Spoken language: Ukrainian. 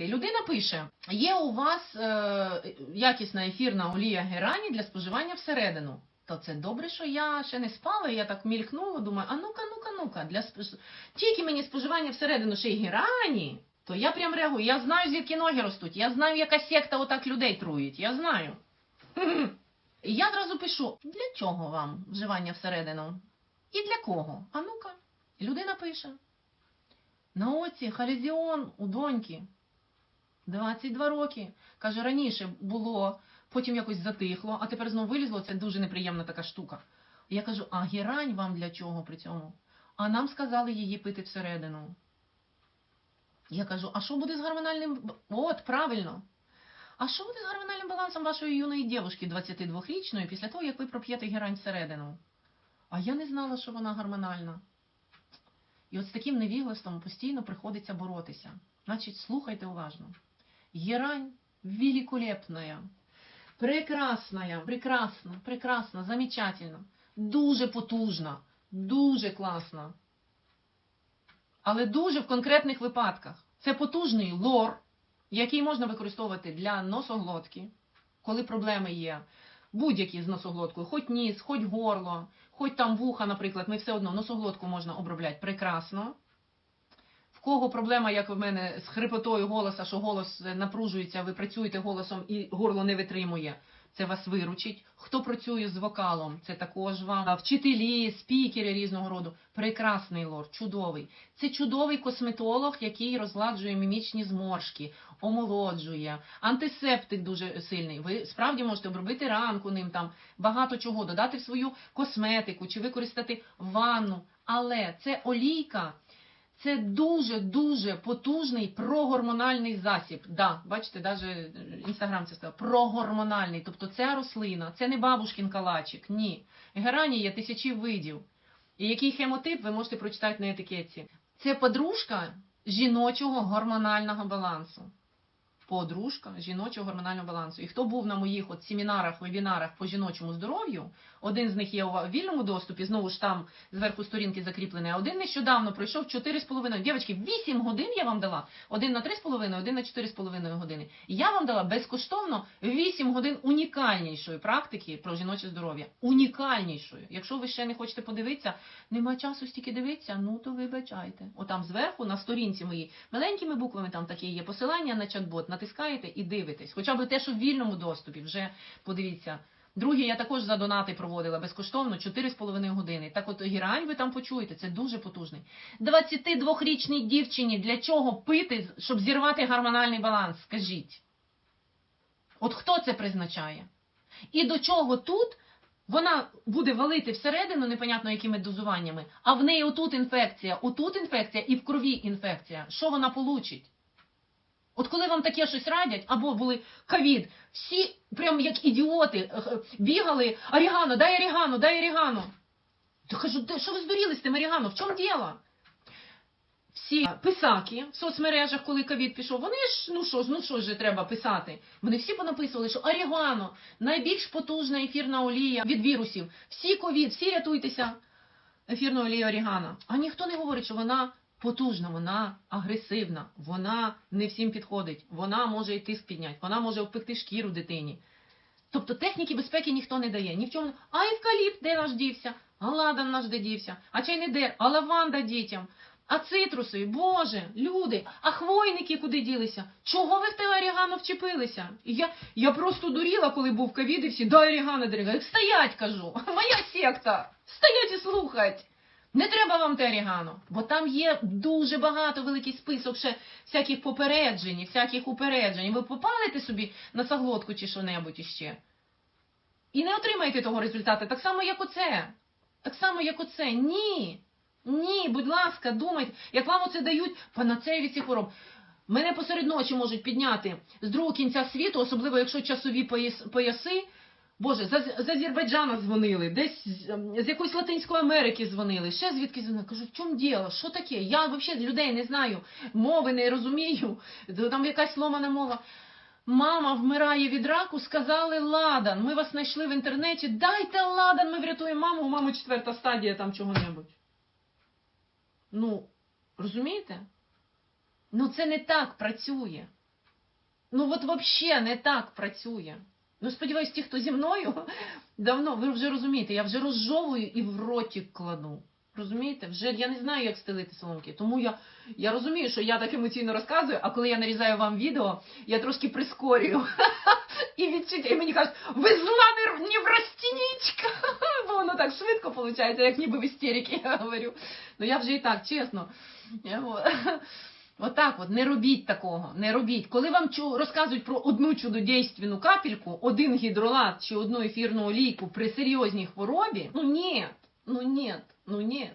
Людина пише: є у вас е, якісна ефірна олія герані для споживання всередину. То це добре, що я ще не спала, і я так мількнула, думаю, а ну-ка, ну-ка, ну-ка, для спож... тільки мені споживання всередину ще й герані, то я прям реагую. Я знаю, звідки ноги ростуть, я знаю, яка секта отак людей труїть, я знаю. І я одразу пишу: для чого вам вживання всередину? І для кого? А ну-ка. Людина пише. На оці халізіон у доньки. 22 роки. Каже, раніше було, потім якось затихло, а тепер знову вилізло. Це дуже неприємна така штука. Я кажу, а герань вам для чого при цьому? А нам сказали її пити всередину. Я кажу, а що буде з гормональним... От, правильно. А що буде з гормональним балансом вашої юної дівушки 22-річної після того, як ви проп'єте герань всередину? А я не знала, що вона гормональна. І от з таким невіглаством постійно приходиться боротися. Значить, слухайте уважно. Герань великолепная, прекрасная, прекрасна, прекрасна, замечательна, дуже потужна, дуже класна. Але дуже в конкретних випадках. Це потужний лор, який можна використовувати для носоглотки, коли проблеми є. Будь-які з носоглоткою, хоч ніс, хоч горло, хоч там вуха, наприклад, ми все одно носоглотку можна обробляти прекрасно. Кого проблема, як в мене, з хрипотою голоса, що голос е, напружується, ви працюєте голосом і горло не витримує, це вас виручить. Хто працює з вокалом, це також вам. Вчителі, спікери різного роду. Прекрасний лор, чудовий. Це чудовий косметолог, який розгладжує мімічні зморшки, омолоджує. Антисептик дуже сильний. Ви справді можете обробити ранку ним там багато чого, додати в свою косметику чи використати ванну. Але це олійка. Це дуже-дуже потужний прогормональний засіб. Да, бачите, навіть інстаграм це сказав. Прогормональний. Тобто це рослина, це не бабушкін калачик. Ні. Герані є тисячі видів. І який хемотип ви можете прочитати на етикетці. Це подружка жіночого гормонального балансу. Подружка жіночого гормонального балансу. І хто був на моїх от семінарах, вебінарах по жіночому здоров'ю, один з них є у вільному доступі, знову ж там зверху сторінки закріплений, а один нещодавно пройшов 4,5. Дівчатки, 8 годин я вам дала. Один на 3,5, один на 4,5 години. Я вам дала безкоштовно 8 годин унікальнішої практики про жіноче здоров'я. Унікальнішої. Якщо ви ще не хочете подивитися, нема часу стільки дивитися, ну то вибачайте. Отам зверху на сторінці моїй маленькими буквами там таке є посилання на чат-бот, натискаєте і дивитесь. Хоча б те, що в вільному доступі, вже подивіться. Друге, я також за донати проводила безкоштовно 4,5 години. Так от гірань ви там почуєте, це дуже потужний. 22-річній дівчині для чого пити, щоб зірвати гормональний баланс? Скажіть. От хто це призначає? І до чого тут вона буде валити всередину, непонятно якими дозуваннями, а в неї отут інфекція, отут інфекція і в крові інфекція. Що вона получить? От коли вам таке щось радять, або були ковід, всі прям як ідіоти е, е, бігали, орігано, дай орігано, дай орігано. То кажу, що ви здуріли з тим орігано? В чому діло? Всі писаки в соцмережах, коли ковід пішов, вони ж, ну що ж, ну що ж треба писати. Вони всі понаписували, що орігано найбільш потужна ефірна олія від вірусів. Всі ковід, всі рятуйтеся ефірною олією орігано. А ніхто не говорить, що вона потужна, вона агресивна, вона не всім підходить, вона може і тиск підняти, вона може впекти шкіру дитині. Тобто техніки безпеки ніхто не дає. Ні в чому. А евкаліпт де наш дівся? А ладан наш де дівся? А чайний дер? А лаванда дітям? А цитруси, Боже, люди, а хвойники куди ділися? Чого ви в те орігано вчепилися? І Я, я просто дуріла, коли був ковід, і всі дай орігано, дай орігано. Стоять, кажу, моя секта, стоять і слухать. Не треба вам те орігано, бо там є дуже багато великий список ще всяких попереджень, всяких упереджень. Ви попалите собі на заглотку чи що-небудь іще. І не отримаєте того результату, так само, як оце. Так само, як оце. Ні. Ні, будь ласка, думайте, як вам оце дають панацею від цих хвороб. Мене посеред ночі можуть підняти з другого кінця світу, особливо якщо часові пояс- пояси. Боже, з, Азербайджана дзвонили, десь з, ем, з якоїсь Латинської Америки дзвонили, ще звідки дзвонили. Кажу, в чому діло? Що таке? Я взагалі людей не знаю, мови не розумію, там якась ломана мова. Мама вмирає від раку, сказали ладан. Ми вас знайшли в інтернеті. Дайте ладан, ми врятуємо маму, у мами четверта стадія там чого-небудь. Ну, розумієте? Ну це не так працює. Ну от взагалі не так працює. Ну, сподіваюсь, ті, хто зі мною давно, ви вже розумієте, я вже розжовую і в ротик кладу. Розумієте? Вже я не знаю, як стелити соломки. Тому я, я розумію, що я так емоційно розказую, а коли я нарізаю вам відео, я трошки прискорюю. І відчуття, і мені кажуть, ви зла не, не врастінічка. Бо воно так швидко виходить, як ніби в істериці, я говорю. Ну я вже і так, чесно. Отак от, не робіть такого, не робіть. Коли вам розказують про одну чудодейственну капельку, один гідролат чи одну ефірну олійку при серйозній хворобі, ну ні, ну ні, ну ні.